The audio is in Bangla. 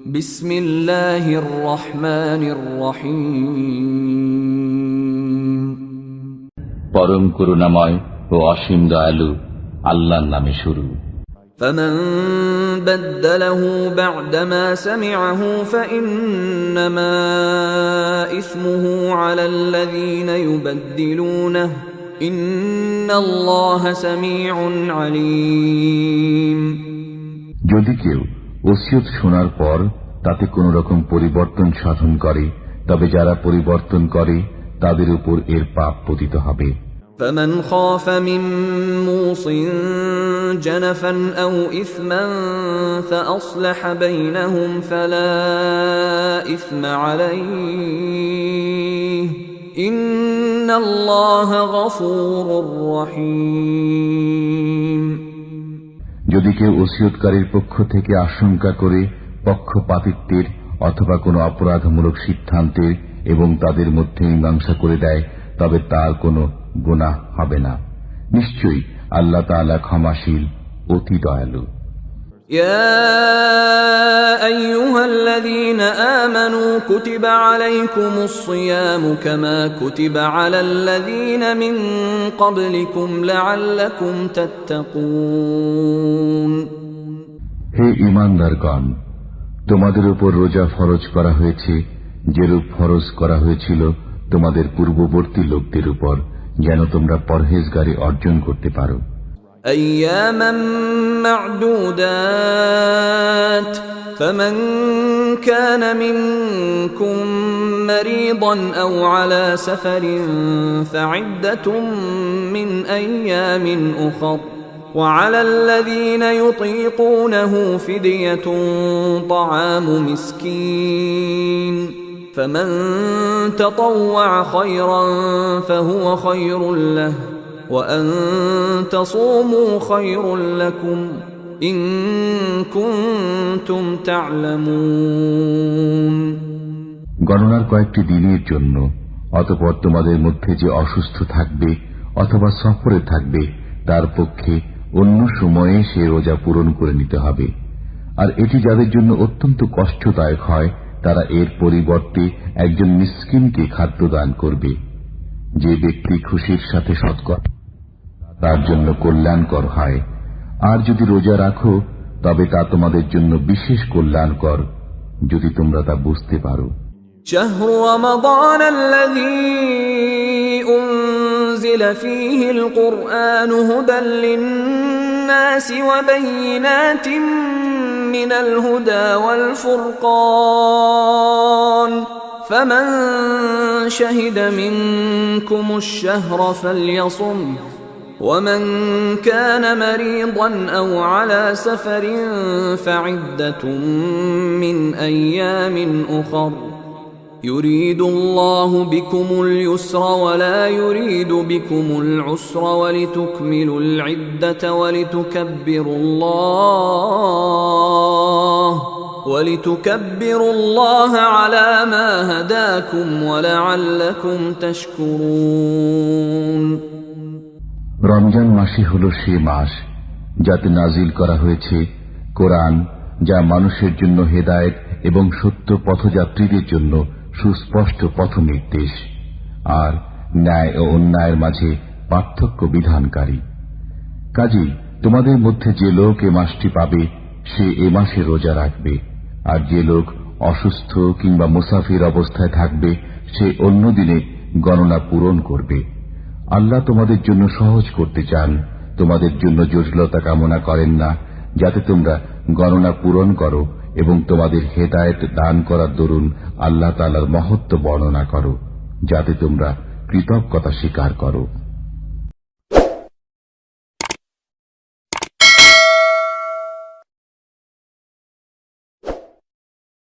بسم الله الرحمن الرحيم পরম করুণাময় ও অসীম দয়ালু আল্লাহর নামে শুরু فمن بدله بعدما سمعه فإنما إثمه على الذين يبدلونه إن الله سميع عليم যদি কেউ ওসিয়ত শোনার পর তাতে কোন রকম পরিবর্তন সাধন করে তবে যারা পরিবর্তন করে তাদের উপর এর পাপ পতিত হবে فمن خاف من موص جنفا أو إثما فأصلح بينهم فلا إثم عليه إن الله غفور رحيم যদি কেউ ওসিয়তকারীর পক্ষ থেকে আশঙ্কা করে পক্ষপাতিত্বের অথবা কোনো অপরাধমূলক সিদ্ধান্তের এবং তাদের মধ্যে মীমাংসা করে দেয়, তবে তার কোনো গুণা হবে না। নিশ্চয়ই আল্লাহ তালা ক্ষমাশীল, অতি দয়ালু। يا أيها الذين آمنوا كتب عليكم الصيام كما كتب على الذين من قبلكم لعلكم تتقون হে ইমানদারগণ তোমাদের উপর রোজা ফরজ করা হয়েছে যেরূপ ফরজ করা হয়েছিল তোমাদের পূর্ববর্তী লোকদের উপর যেন তোমরা পরহেজগারি অর্জন করতে পারো أياما معدودات فمن كان منكم مريضا أو على سفر فعدة من أيام أخر وعلى الذين يطيقونه فدية طعام مسكين فمن تطوع خيرا فهو خير له وأن تصوموا خير لكم إن كنتم تعلمون গণনার কয়েকটি দিনের জন্য অতপর তোমাদের মধ্যে যে অসুস্থ থাকবে অথবা সফরে থাকবে তার পক্ষে অন্য সময়ে সে রোজা পূরণ করে নিতে হবে আর এটি যাদের জন্য অত্যন্ত কষ্টদায়ক হয় তারা এর পরিবর্তে একজন মিসকিনকে খাদ্য দান করবে যে ব্যক্তি খুশির সাথে সৎকর তার জন্য কল্যাণকর হয় আর যদি রোজা রাখো তবে তা তোমাদের জন্য বিশেষ কল্যাণকর যদি তোমরা তা বুঝতে পারো شهر رمضان الذي أنزل فيه القرآن هدى للناس وبينات من الهدى والفرقان فمن شهد منكم الشهر فليصم ومن كان مريضا أو على سفر فعدة من أيام أخر. يريد الله بكم اليسر ولا يريد بكم العسر ولتكملوا العدة ولتكبروا الله ولتكبروا الله على ما هداكم ولعلكم تشكرون. রমজান মাসই হল সে মাস যাতে নাজিল করা হয়েছে কোরআন, যা মানুষের জন্য হেদায়েত এবং সত্য পথযাত্রীদের জন্য সুস্পষ্ট পথ নির্দেশ আর ন্যায় ও অন্যায়ের মাঝে পার্থক্য বিধানকারী। কাজী তোমাদের মধ্যে যে লোক এ মাসটি পাবে, সে এ মাসে রোজা রাখবে। আর যে লোক অসুস্থ কিংবা মুসাফির অবস্থায় থাকবে, সে অন্য দিনে গণনা পূরণ করবে। আল্লাহ তোমাদের জন্য সহজ করতে চান। তোমাদের জন্য জটিলতা কামনা করেন না, যাতে তোমরা গণনা পূরণ করো এবং তোমাদের হেদায়ত দান করার দরুন আল্লাহ তালার মহত্ব বর্ণনা করো, যাতে তোমরা কৃতজ্ঞতা স্বীকার করো।